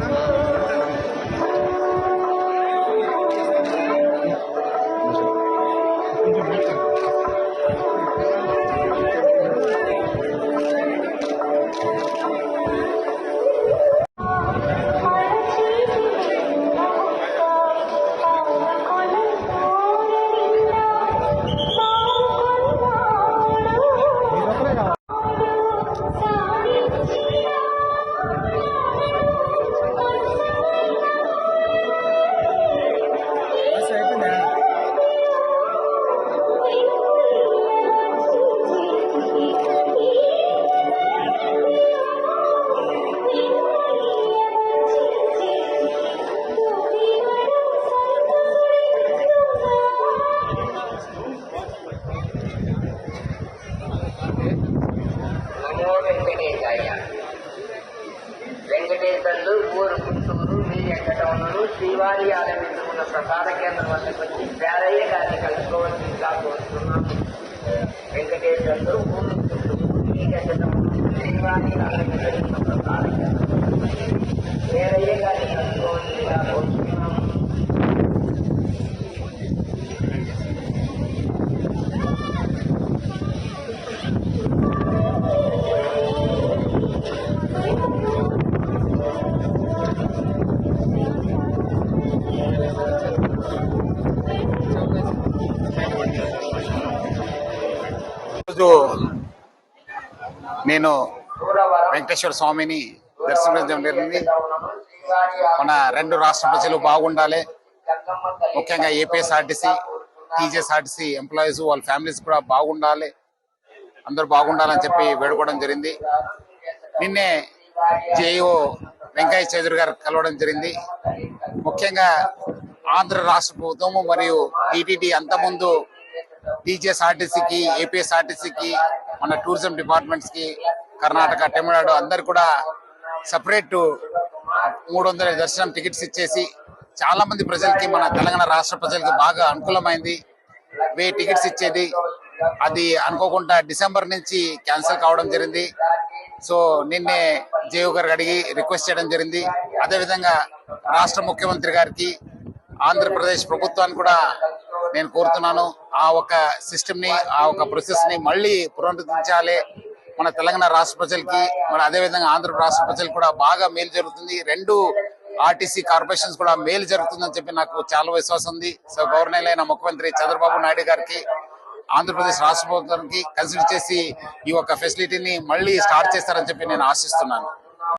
来喽来喽 మీ శ్రీవారి ఆలయం ఆలమించుకున్న ప్రసాద కేంద్రం వద్దకు వచ్చి పేరయ్య గారిని కలుసుకోవాల్సి కోరుతున్నాము వెంకటేశ్వరుడు ఊరు గుంటూరు మీ శ్రీవారి ఆలమించుకున్న ప్రసాద కేంద్రం. రోజు నేను వెంకటేశ్వర స్వామిని దర్శించడం జరిగింది. మన రెండు రాష్ట్ర ప్రజలు బాగుండాలి. ముఖ్యంగా ఏపీఎస్ఆర్టీసీ టీజీఎస్ఆర్టీసీ ఎంప్లాయీస్ వాళ్ళ ఫ్యామిలీస్ కూడా బాగుండాలి. అందరూ బాగుండాలని చెప్పి వేడుకోవడం జరిగింది. నిన్నే జేఈఓ వెంకయ్య చౌదరి గారు కలవడం జరిగింది. ముఖ్యంగా ఆంధ్ర రాష్ట్ర ప్రభుత్వము మరియు టీటీడీ అంతకుముందు టీజీఎస్ఆర్టీసీకి ఏపీఎస్ఆర్టీసీకి మన టూరిజం డిపార్ట్మెంట్స్కి కర్ణాటక తమిళనాడు అందరు కూడా సపరేట్ మూడు వందల దర్శనం టికెట్స్ ఇచ్చేసి చాలా మంది ప్రజలకి మన తెలంగాణ రాష్ట్ర ప్రజలకి బాగా అనుకూలమైంది. వే టికెట్స్ ఇచ్చేది. అది అనుకోకుండా డిసెంబర్ నుంచి క్యాన్సిల్ కావడం జరిగింది. సో నిన్నే జేయూ గారికి అడిగి రిక్వెస్ట్ చేయడం జరిగింది. అదేవిధంగా రాష్ట్ర ముఖ్యమంత్రి గారికి ఆంధ్రప్రదేశ్ ప్రభుత్వాన్ని కూడా నేను కోరుతున్నాను ఆ ఒక సిస్టమ్ని ఆ ఒక ప్రొసెస్ని మళ్ళీ పునరుద్ధరించాలి. మన తెలంగాణ రాష్ట్ర ప్రజలకి మన అదే విధంగా ఆంధ్ర రాష్ట్ర ప్రజలకు కూడా బాగా మేలు జరుగుతుంది. రెండు ఆర్టీసీ కార్పొరేషన్స్ కూడా మేలు జరుగుతుందని చెప్పి నాకు చాలా విశ్వాసం ఉంది. సో గవర్నర్ అయిన ముఖ్యమంత్రి చంద్రబాబు నాయుడు గారికి ఆంధ్రప్రదేశ్ రాష్ట్ర ప్రభుత్వానికి కన్సిడర్ చేసి ఈ యొక్క ఫెసిలిటీని మళ్ళీ స్టార్ట్ చేస్తారని చెప్పి నేను ఆశిస్తున్నాను.